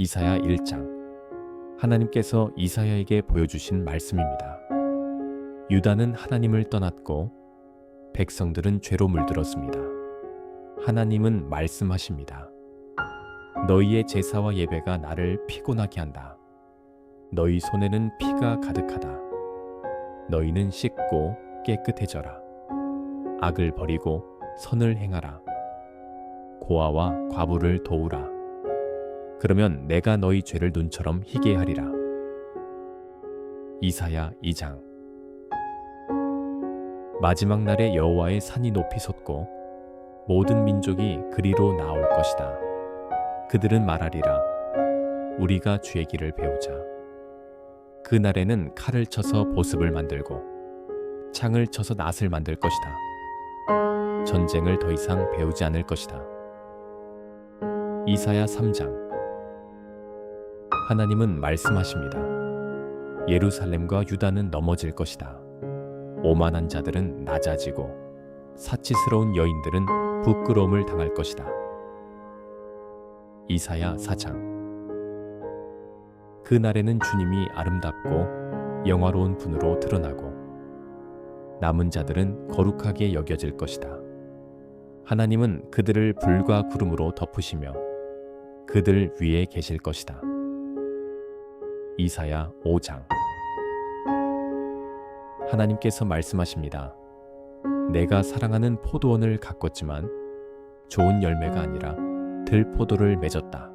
이사야 1장 하나님께서 이사야에게 보여주신 말씀입니다. 유다는 하나님을 떠났고 백성들은 죄로 물들었습니다. 하나님은 말씀하십니다. 너희의 제사와 예배가 나를 피곤하게 한다. 너희 손에는 피가 가득하다. 너희는 씻고 깨끗해져라. 악을 버리고 선을 행하라. 고아와 과부를 도우라. 그러면 내가 너희 죄를 눈처럼 희게 하리라. 이사야 2장 마지막 날에 여호와의 산이 높이 솟고 모든 민족이 그리로 나올 것이다. 그들은 말하리라. 우리가 주의 길을 배우자. 그 날에는 칼을 쳐서 보습을 만들고 창을 쳐서 낫을 만들 것이다. 전쟁을 더 이상 배우지 않을 것이다. 이사야 3장 하나님은 말씀하십니다. 예루살렘과 유다는 넘어질 것이다. 오만한 자들은 낮아지고 사치스러운 여인들은 부끄러움을 당할 것이다. 이사야 4장 그 날에는 주님이 아름답고 영화로운 분으로 드러나고 남은 자들은 거룩하게 여겨질 것이다. 하나님은 그들을 불과 구름으로 덮으시며 그들 위에 계실 것이다. 이사야 5장 하나님께서 말씀하십니다. 내가 사랑하는 포도원을 가꿨지만 좋은 열매가 아니라 들포도를 맺었다.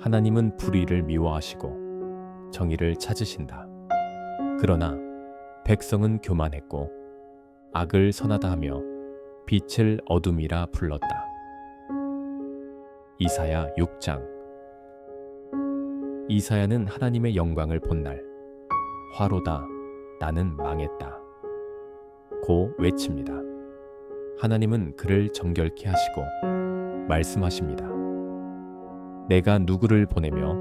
하나님은 불의를 미워하시고 정의를 찾으신다. 그러나 백성은 교만했고 악을 선하다 하며 빛을 어둠이라 불렀다. 이사야 6장 이사야는 하나님의 영광을 본 날 화로다 나는 망했다. 고 외칩니다. 하나님은 그를 정결케 하시고 말씀하십니다. 내가 누구를 보내며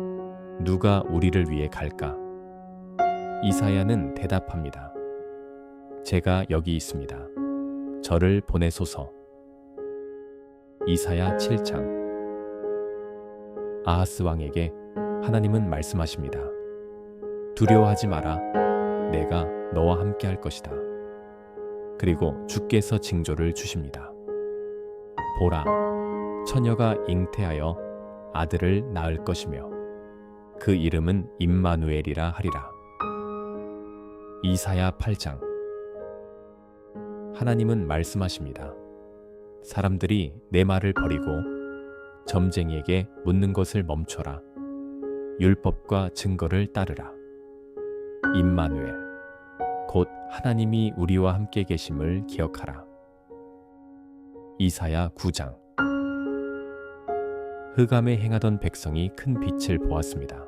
누가 우리를 위해 갈까? 이사야는 대답합니다. 제가 여기 있습니다. 저를 보내소서. 이사야 7장 아하스 왕에게 하나님은 말씀하십니다. 두려워하지 마라. 내가 너와 함께 할 것이다. 그리고 주께서 징조를 주십니다. 보라, 처녀가 잉태하여 아들을 낳을 것이며 그 이름은 임마누엘이라 하리라. 이사야 8장 하나님은 말씀하십니다. 사람들이 내 말을 버리고 점쟁이에게 묻는 것을 멈춰라. 율법과 증거를 따르라. 임마누엘 곧 하나님이 우리와 함께 계심을 기억하라. 이사야 9장 흑암에 행하던 백성이 큰 빛을 보았습니다.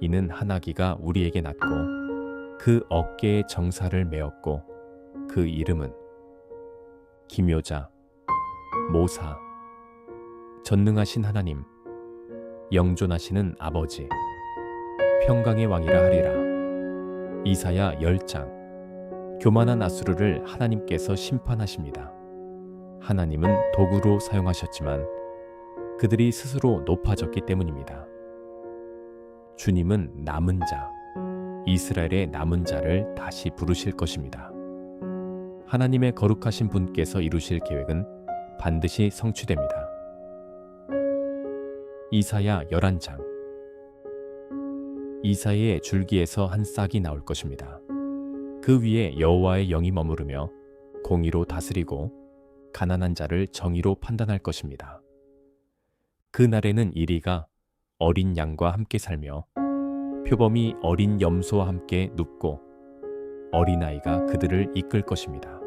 이는 하나기가 우리에게 났고 그 어깨에 정사를 메었고 그 이름은 기묘자 모사 전능하신 하나님 영존하시는 아버지 평강의 왕이라 하리라 이사야 10장 교만한 아수르를 하나님께서 심판하십니다. 하나님은 도구로 사용하셨지만 그들이 스스로 높아졌기 때문입니다. 주님은 남은 자, 이스라엘의 남은 자를 다시 부르실 것입니다. 하나님의 거룩하신 분께서 이루실 계획은 반드시 성취됩니다. 이사야 11장 이사야의 줄기에서 한 싹이 나올 것입니다. 그 위에 여호와의 영이 머무르며 공의로 다스리고 가난한 자를 정의로 판단할 것입니다. 그 날에는 이리가 어린 양과 함께 살며 표범이 어린 염소와 함께 눕고 어린아이가 그들을 이끌 것입니다.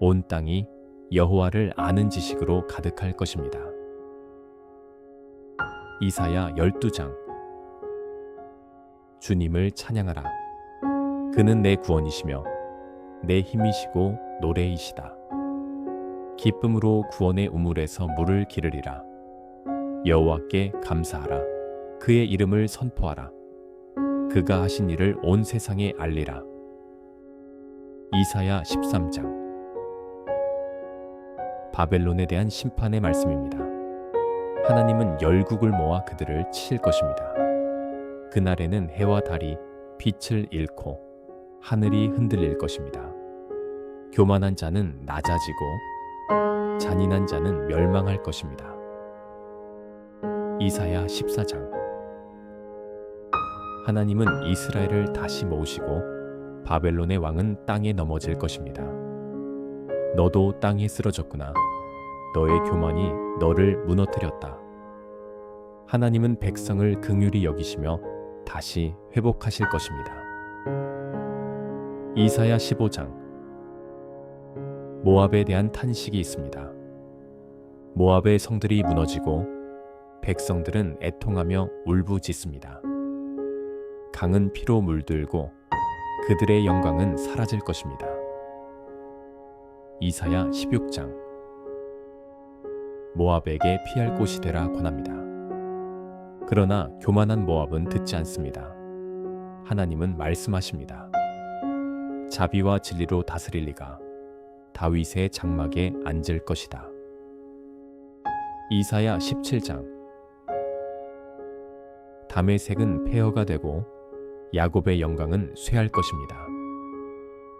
온 땅이 여호와를 아는 지식으로 가득할 것입니다. 이사야 12장 주님을 찬양하라. 그는 내 구원이시며 내 힘이시고 노래이시다. 기쁨으로 구원의 우물에서 물을 기르리라. 여호와께 감사하라. 그의 이름을 선포하라. 그가 하신 일을 온 세상에 알리라. 이사야 13장 바벨론에 대한 심판의 말씀입니다. 하나님은 열국을 모아 그들을 치실 것입니다. 그날에는 해와 달이 빛을 잃고 하늘이 흔들릴 것입니다. 교만한 자는 낮아지고 잔인한 자는 멸망할 것입니다. 이사야 14장 하나님은 이스라엘을 다시 모으시고 바벨론의 왕은 땅에 넘어질 것입니다. 너도 땅에 쓰러졌구나. 너의 교만이 너를 무너뜨렸다. 하나님은 백성을 긍휼히 여기시며 다시 회복하실 것입니다. 이사야 15장 모압에 대한 탄식이 있습니다. 모압의 성들이 무너지고 백성들은 애통하며 울부짖습니다. 강은 피로 물들고 그들의 영광은 사라질 것입니다. 이사야 16장 모압에게 피할 곳이 되라 권합니다. 그러나 교만한 모압은 듣지 않습니다. 하나님은 말씀하십니다. 자비와 진리로 다스릴 리가 다윗의 장막에 앉을 것이다. 이사야 17장 담의 색은 폐허가 되고 야곱의 영광은 쇠할 것입니다.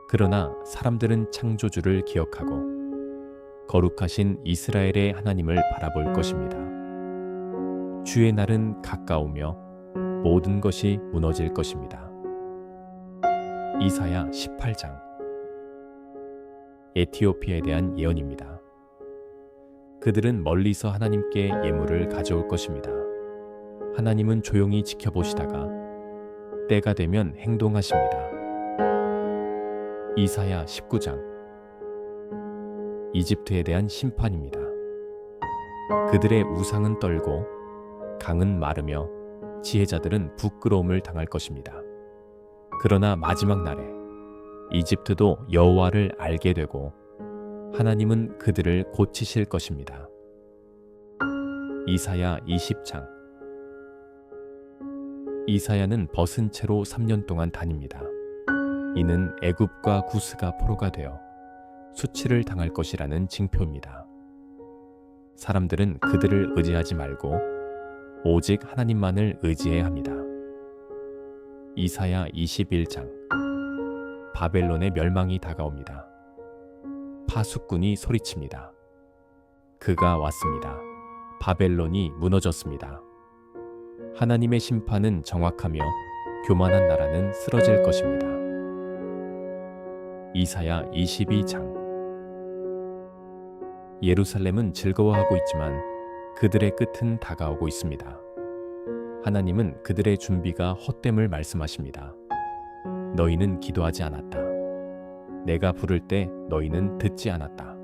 그러나 사람들은 창조주를 기억하고 거룩하신 이스라엘의 하나님을 바라볼 것입니다. 주의 날은 가까우며 모든 것이 무너질 것입니다. 이사야 18장 에티오피아에 대한 예언입니다. 그들은 멀리서 하나님께 예물을 가져올 것입니다. 하나님은 조용히 지켜보시다가 때가 되면 행동하십니다. 이사야 19장 이집트에 대한 심판입니다. 그들의 우상은 떨고 강은 마르며 지혜자들은 부끄러움을 당할 것입니다. 그러나 마지막 날에 이집트도 여호와를 알게 되고 하나님은 그들을 고치실 것입니다. 이사야 20장 이사야는 벗은 채로 3년 동안 다닙니다. 이는 애굽과 구스가 포로가 되어 수치를 당할 것이라는 징표입니다. 사람들은 그들을 의지하지 말고 오직 하나님만을 의지해야 합니다. 이사야 21장 바벨론의 멸망이 다가옵니다. 파수꾼이 소리칩니다. 그가 왔습니다. 바벨론이 무너졌습니다. 하나님의 심판은 정확하며 교만한 나라는 쓰러질 것입니다. 이사야 22장 예루살렘은 즐거워하고 있지만 그들의 끝은 다가오고 있습니다. 하나님은 그들의 준비가 헛됨을 말씀하십니다. 너희는 기도하지 않았다. 내가 부를 때 너희는 듣지 않았다.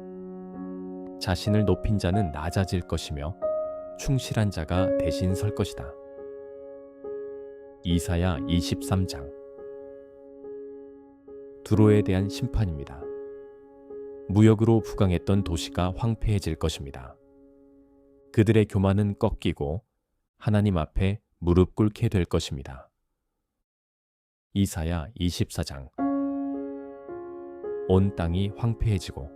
자신을 높인 자는 낮아질 것이며 충실한 자가 대신 설 것이다. 이사야 23장 두로에 대한 심판입니다. 무역으로 부강했던 도시가 황폐해질 것입니다. 그들의 교만은 꺾이고 하나님 앞에 무릎 꿇게 될 것입니다. 이사야 24장 온 땅이 황폐해지고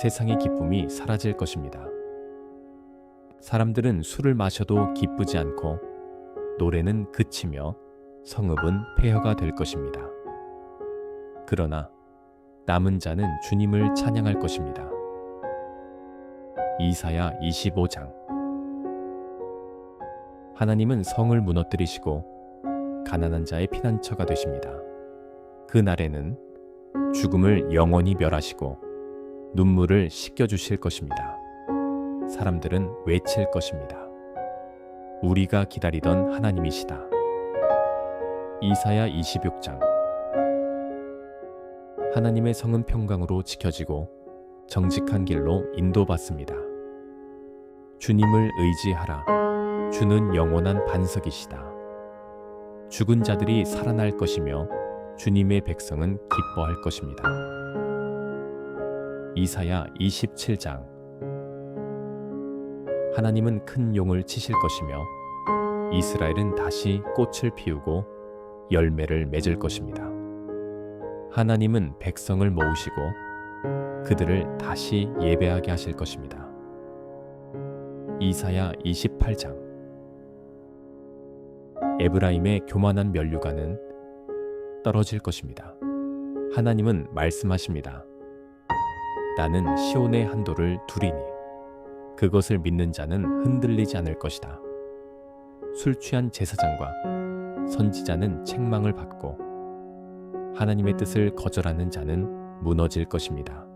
세상의 기쁨이 사라질 것입니다. 사람들은 술을 마셔도 기쁘지 않고 노래는 그치며 성읍은 폐허가 될 것입니다. 그러나 남은 자는 주님을 찬양할 것입니다. 이사야 25장 하나님은 성을 무너뜨리시고 가난한 자의 피난처가 되십니다. 그 날에는 죽음을 영원히 멸하시고 눈물을 씻겨 주실 것입니다. 사람들은 외칠 것입니다. 우리가 기다리던 하나님이시다. 이사야 26장 하나님의 성은 평강으로 지켜지고 정직한 길로 인도받습니다. 주님을 의지하라. 주는 영원한 반석이시다. 죽은 자들이 살아날 것이며 주님의 백성은 기뻐할 것입니다. 이사야 27장 하나님은 큰 용을 치실 것이며 이스라엘은 다시 꽃을 피우고 열매를 맺을 것입니다. 하나님은 백성을 모으시고 그들을 다시 예배하게 하실 것입니다. 이사야 28장 에브라임의 교만한 면류관은 떨어질 것입니다. 하나님은 말씀하십니다. 나는 시온의 한도를 두리니 그것을 믿는 자는 흔들리지 않을 것이다. 술 취한 제사장과 선지자는 책망을 받고 하나님의 뜻을 거절하는 자는 무너질 것입니다.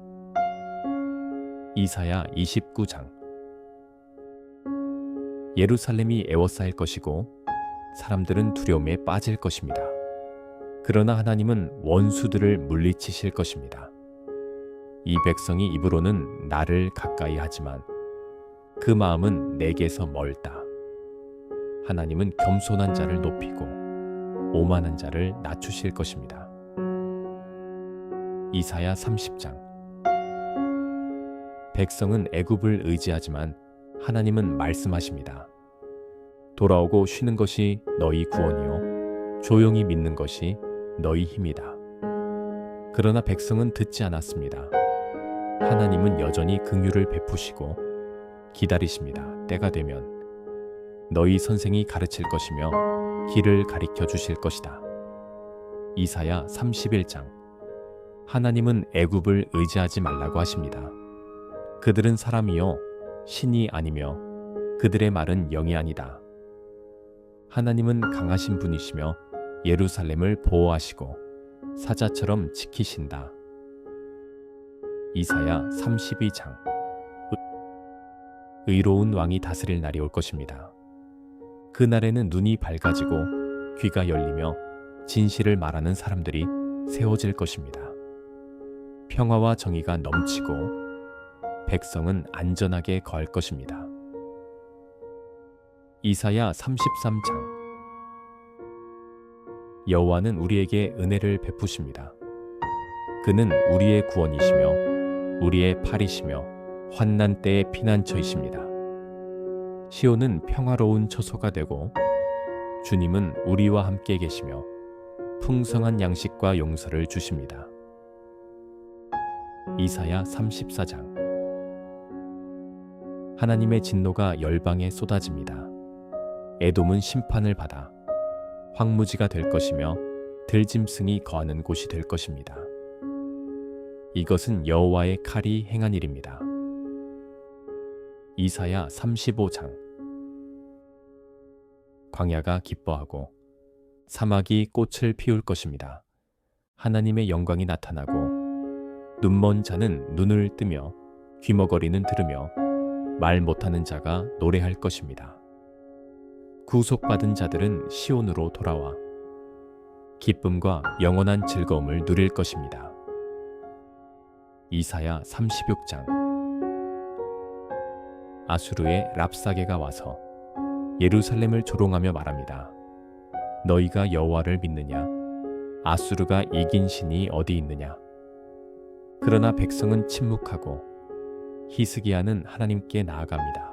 이사야 29장 예루살렘이 애워싸일 것이고 사람들은 두려움에 빠질 것입니다. 그러나 하나님은 원수들을 물리치실 것입니다. 이 백성이 입으로는 나를 가까이 하지만 그 마음은 내게서 멀다. 하나님은 겸손한 자를 높이고 오만한 자를 낮추실 것입니다. 이사야 30장 백성은 애굽을 의지하지만 하나님은 말씀하십니다. 돌아오고 쉬는 것이 너희 구원이요 조용히 믿는 것이 너희 힘이다. 그러나 백성은 듣지 않았습니다. 하나님은 여전히 긍휼을 베푸시고 기다리십니다. 때가 되면 너희 선생이 가르칠 것이며 길을 가리켜 주실 것이다. 이사야 31장 하나님은 애굽을 의지하지 말라고 하십니다. 그들은 사람이요 신이 아니며 그들의 말은 영이 아니다. 하나님은 강하신 분이시며 예루살렘을 보호하시고 사자처럼 지키신다. 이사야 32장 의로운 왕이 다스릴 날이 올 것입니다. 그 날에는 눈이 밝아지고 귀가 열리며 진실을 말하는 사람들이 세워질 것입니다. 평화와 정의가 넘치고 백성은 안전하게 거할 것입니다. 이사야 33장 여호와는 우리에게 은혜를 베푸십니다. 그는 우리의 구원이시며 우리의 팔이시며 환난 때의 피난처이십니다. 시온은 평화로운 처소가 되고 주님은 우리와 함께 계시며 풍성한 양식과 용서를 주십니다. 이사야 34장 하나님의 진노가 열방에 쏟아집니다. 에돔은 심판을 받아 황무지가 될 것이며 들짐승이 거하는 곳이 될 것입니다. 이것은 여호와의 칼이 행한 일입니다. 이사야 35장 광야가 기뻐하고 사막이 꽃을 피울 것입니다. 하나님의 영광이 나타나고 눈먼 자는 눈을 뜨며 귀머거리는 들으며 말 못하는 자가 노래할 것입니다. 구속받은 자들은 시온으로 돌아와 기쁨과 영원한 즐거움을 누릴 것입니다. 이사야 36장 아수르의 랍사게가 와서 예루살렘을 조롱하며 말합니다. 너희가 여호와를 믿느냐? 아수르가 이긴 신이 어디 있느냐? 그러나 백성은 침묵하고 히스기야는 하나님께 나아갑니다.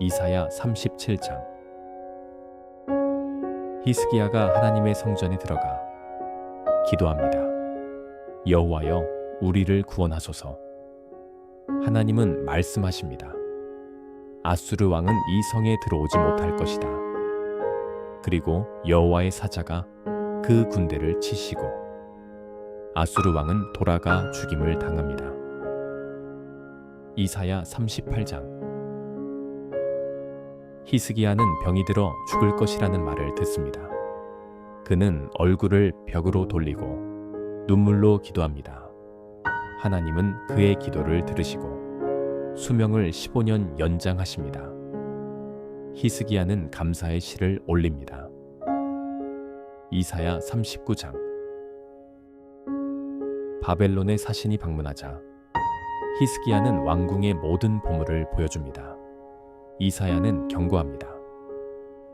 이사야 37장 히스기야가 하나님의 성전에 들어가 기도합니다. 여호와여 우리를 구원하소서. 하나님은 말씀하십니다. 아수르 왕은 이 성에 들어오지 못할 것이다. 그리고 여호와의 사자가 그 군대를 치시고 아수르 왕은 돌아가 죽임을 당합니다. 이사야 38장 히스기야는 병이 들어 죽을 것이라는 말을 듣습니다. 그는 얼굴을 벽으로 돌리고 눈물로 기도합니다. 하나님은 그의 기도를 들으시고 수명을 15년 연장하십니다. 히스기야는 감사의 시를 올립니다. 이사야 39장 바벨론의 사신이 방문하자 히스기야는 왕궁의 모든 보물을 보여줍니다. 이사야는 경고합니다.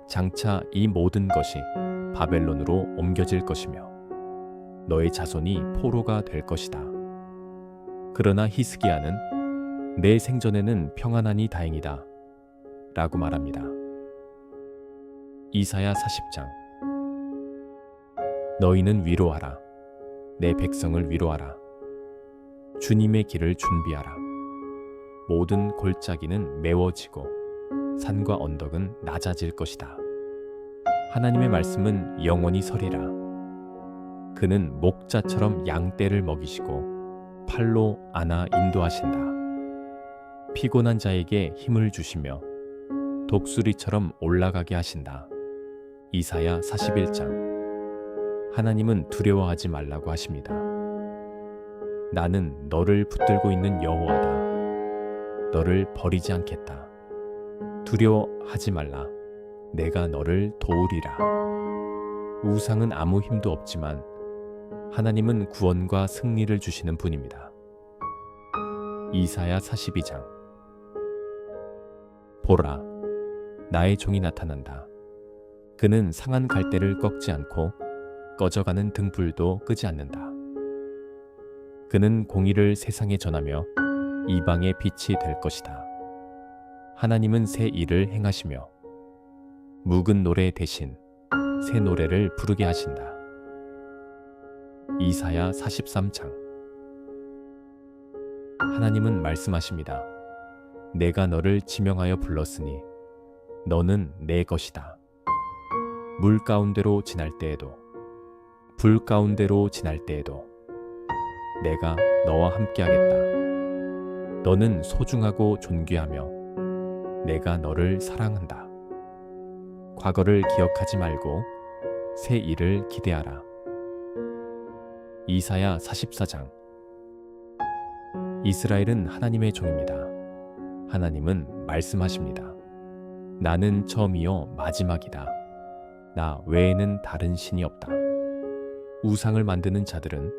장차 이 모든 것이 바벨론으로 옮겨질 것이며 너의 자손이 포로가 될 것이다. 그러나 히스기야는 내 생전에는 평안하니 다행이다. 라고 말합니다. 이사야 40장 너희는 위로하라. 내 백성을 위로하라. 주님의 길을 준비하라. 모든 골짜기는 메워지고 산과 언덕은 낮아질 것이다. 하나님의 말씀은 영원히 서리라. 그는 목자처럼 양떼를 먹이시고 팔로 안아 인도하신다. 피곤한 자에게 힘을 주시며 독수리처럼 올라가게 하신다. 이사야 41장 하나님은 두려워하지 말라고 하십니다. 나는 너를 붙들고 있는 여호와다. 너를 버리지 않겠다. 두려워하지 말라. 내가 너를 도우리라. 우상은 아무 힘도 없지만 하나님은 구원과 승리를 주시는 분입니다. 이사야 42장 보라, 나의 종이 나타난다. 그는 상한 갈대를 꺾지 않고 꺼져가는 등불도 끄지 않는다. 그는 공의를 세상에 전하며 이방의 빛이 될 것이다. 하나님은 새 일을 행하시며 묵은 노래 대신 새 노래를 부르게 하신다. 이사야 43장 하나님은 말씀하십니다. 내가 너를 지명하여 불렀으니 너는 내 것이다. 물 가운데로 지날 때에도 불 가운데로 지날 때에도 내가 너와 함께하겠다. 너는 소중하고 존귀하며 내가 너를 사랑한다. 과거를 기억하지 말고 새 일을 기대하라. 이사야 44장 이스라엘은 하나님의 종입니다. 하나님은 말씀하십니다. 나는 처음이요 마지막이다. 나 외에는 다른 신이 없다. 우상을 만드는 자들은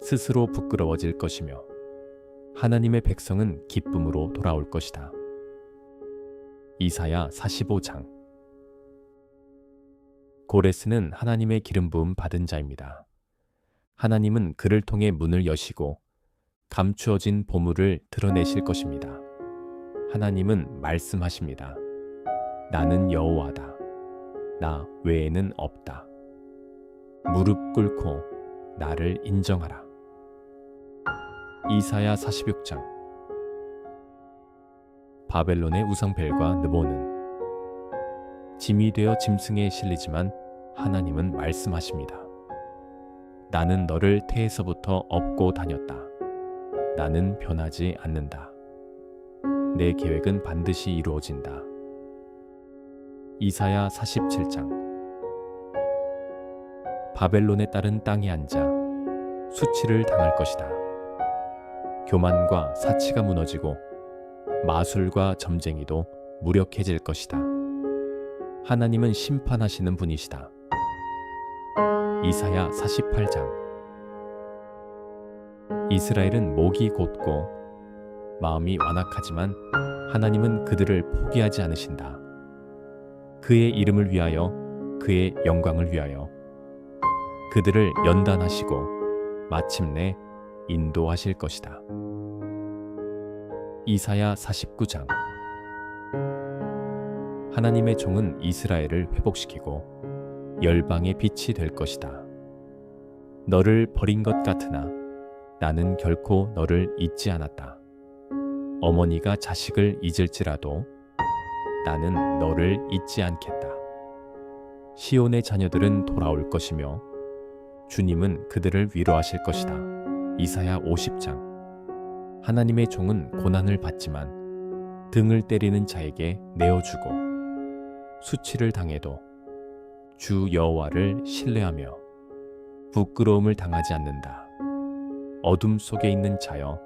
스스로 부끄러워질 것이며 하나님의 백성은 기쁨으로 돌아올 것이다. 이사야 45장 고레스는 하나님의 기름 부음 받은 자입니다. 하나님은 그를 통해 문을 여시고 감추어진 보물을 드러내실 것입니다. 하나님은 말씀하십니다. 나는 여호와다. 나 외에는 없다. 무릎 꿇고 나를 인정하라. 이사야 46장 바벨론의 우상벨과 느보는 짐이 되어 짐승에 실리지만 하나님은 말씀하십니다. 나는 너를 태에서부터 업고 다녔다. 나는 변하지 않는다. 내 계획은 반드시 이루어진다. 이사야 47장 바벨론에 따른 땅에 앉아 수치를 당할 것이다. 교만과 사치가 무너지고 마술과 점쟁이도 무력해질 것이다. 하나님은 심판하시는 분이시다. 이사야 48장 이스라엘은 목이 곧고 마음이 완악하지만 하나님은 그들을 포기하지 않으신다. 그의 이름을 위하여 그의 영광을 위하여 그들을 연단하시고 마침내 인도하실 것이다. 이사야 49장 하나님의 종은 이스라엘을 회복시키고 열방의 빛이 될 것이다. 너를 버린 것 같으나 나는 결코 너를 잊지 않았다. 어머니가 자식을 잊을지라도 나는 너를 잊지 않겠다. 시온의 자녀들은 돌아올 것이며 주님은 그들을 위로하실 것이다. 이사야 50장 하나님의 종은 고난을 받지만 등을 때리는 자에게 내어주고 수치를 당해도 주 여호와를 신뢰하며 부끄러움을 당하지 않는다. 어둠 속에 있는 자여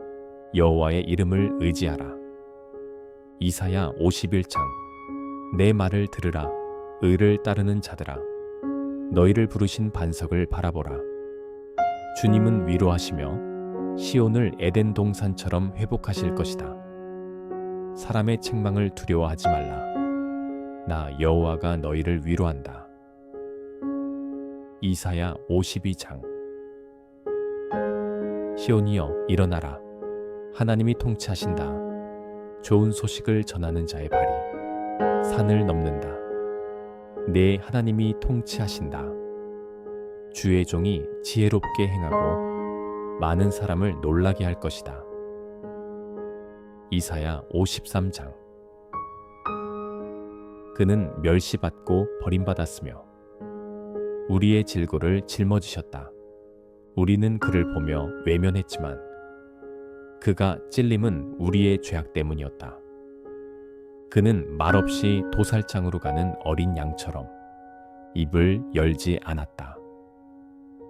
여호와의 이름을 의지하라. 이사야 51장 내 말을 들으라 의를 따르는 자들아 너희를 부르신 반석을 바라보라. 주님은 위로하시며 시온을 에덴 동산처럼 회복하실 것이다. 사람의 책망을 두려워하지 말라. 나 여호와가 너희를 위로한다. 이사야 52장. 시온이여 일어나라. 하나님이 통치하신다. 좋은 소식을 전하는 자의 발이 산을 넘는다. 내 하나님이 통치하신다. 주의 종이 지혜롭게 행하고 많은 사람을 놀라게 할 것이다. 이사야 53장 그는 멸시받고 버림받았으며 우리의 질고를 짊어지셨다. 우리는 그를 보며 외면했지만 그가 찔림은 우리의 죄악 때문이었다. 그는 말없이 도살장으로 가는 어린 양처럼 입을 열지 않았다.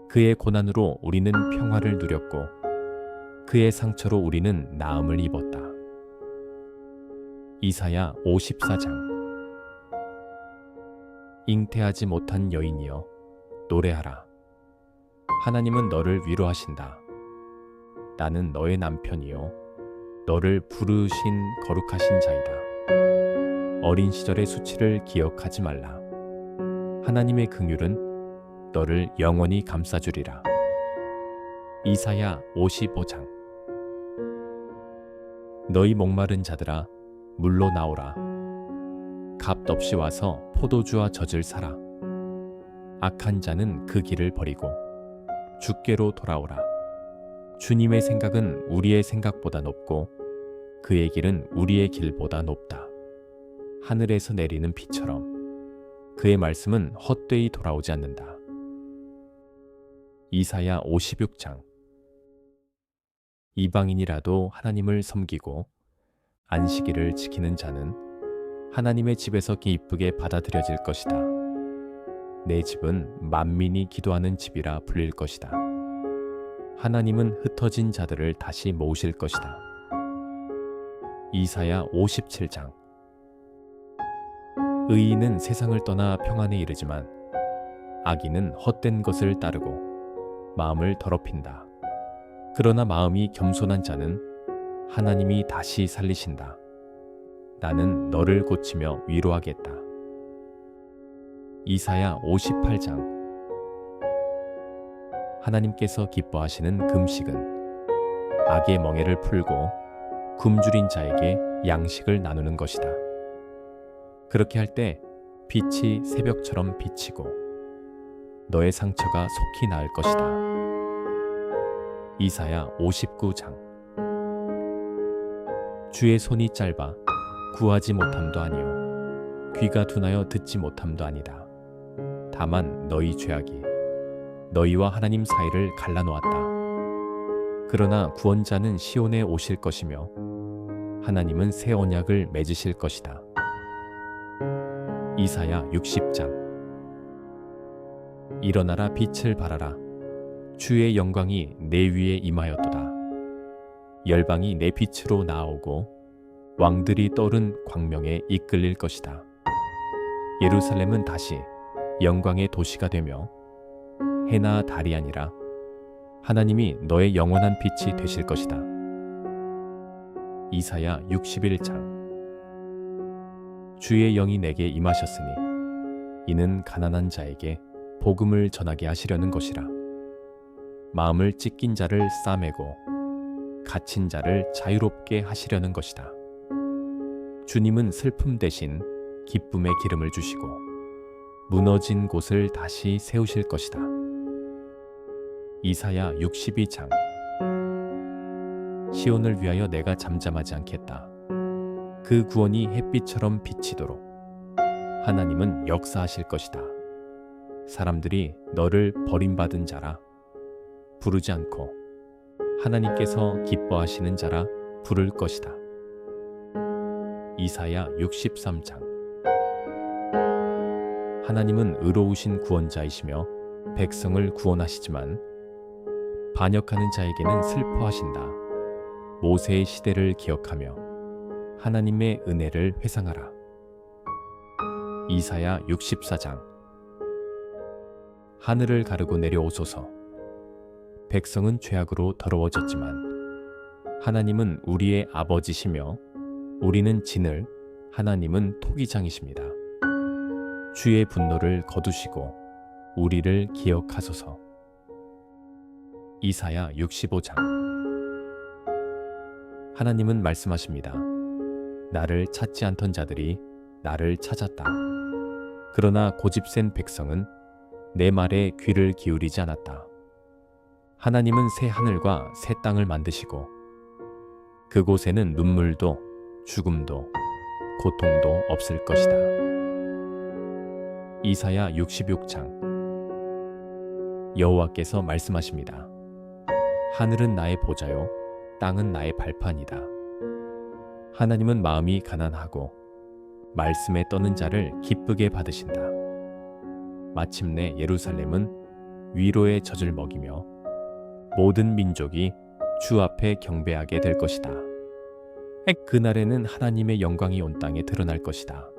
그의 고난으로 우리는 평화를 누렸고 그의 상처로 우리는 나음을 입었다. 이사야 54장 잉태하지 못한 여인이여 노래하라. 하나님은 너를 위로하신다. 나는 너의 남편이요 너를 부르신 거룩하신 자이다. 어린 시절의 수치를 기억하지 말라. 하나님의 긍휼은 너를 영원히 감싸주리라. 이사야 55장 너희 목마른 자들아 물로 나오라. 값 없이 와서 포도주와 젖을 사라. 악한 자는 그 길을 버리고 주께로 돌아오라. 주님의 생각은 우리의 생각보다 높고 그의 길은 우리의 길보다 높다. 하늘에서 내리는 비처럼 그의 말씀은 헛되이 돌아오지 않는다. 이사야 56장 이방인이라도 하나님을 섬기고 안식일을 지키는 자는 하나님의 집에서 기쁘게 받아들여질 것이다. 내 집은 만민이 기도하는 집이라 불릴 것이다. 하나님은 흩어진 자들을 다시 모으실 것이다. 이사야 57장 의인은 세상을 떠나 평안에 이르지만 악인은 헛된 것을 따르고 마음을 더럽힌다. 그러나 마음이 겸손한 자는 하나님이 다시 살리신다. 나는 너를 고치며 위로하겠다. 이사야 58장 하나님께서 기뻐하시는 금식은 악의 멍에를 풀고 굶주린 자에게 양식을 나누는 것이다. 그렇게 할 때 빛이 새벽처럼 비치고 너의 상처가 속히 나을 것이다. 이사야 59장 주의 손이 짧아 구하지 못함도 아니요 귀가 둔하여 듣지 못함도 아니다. 다만 너희 죄악이 너희와 하나님 사이를 갈라놓았다. 그러나 구원자는 시온에 오실 것이며 하나님은 새 언약을 맺으실 것이다. 이사야 60장. 일어나라 빛을 발하라. 주의 영광이 내 위에 임하였도다. 열방이 내 빛으로 나오고 왕들이 떠오른 광명에 이끌릴 것이다. 예루살렘은 다시 영광의 도시가 되며 해나 달이 아니라 하나님이 너의 영원한 빛이 되실 것이다. 이사야 61장. 주의 영이 내게 임하셨으니 이는 가난한 자에게 복음을 전하게 하시려는 것이라. 마음을 찢긴 자를 싸매고 갇힌 자를 자유롭게 하시려는 것이다. 주님은 슬픔 대신 기쁨의 기름을 주시고 무너진 곳을 다시 세우실 것이다 이사야 62장. 시온을 위하여 내가 잠잠하지 않겠다. 그 구원이 햇빛처럼 비치도록. 하나님은 역사하실 것이다. 사람들이 너를 버림받은 자라. 부르지 않고 하나님께서 기뻐하시는 자라 부를 것이다. 이사야 63장. 하나님은 의로우신 구원자이시며 백성을 구원하시지만 반역하는 자에게는 슬퍼하신다. 모세의 시대를 기억하며 하나님의 은혜를 회상하라. 이사야 64장 하늘을 가르고 내려오소서. 백성은 죄악으로 더러워졌지만 하나님은 우리의 아버지시며 우리는 진을 하나님은 토기장이십니다. 주의 분노를 거두시고 우리를 기억하소서. 이사야 65장 하나님은 말씀하십니다. 나를 찾지 않던 자들이 나를 찾았다. 그러나 고집센 백성은 내 말에 귀를 기울이지 않았다. 하나님은 새 하늘과 새 땅을 만드시고 그곳에는 눈물도 죽음도 고통도 없을 것이다. 이사야 66장 여호와께서 말씀하십니다. 하늘은 나의 보좌요 땅은 나의 발판이다. 하나님은 마음이 가난하고 말씀에 떠는 자를 기쁘게 받으신다. 마침내 예루살렘은 위로의 젖을 먹이며 모든 민족이 주 앞에 경배하게 될 것이다. 그날에는 하나님의 영광이 온 땅에 드러날 것이다.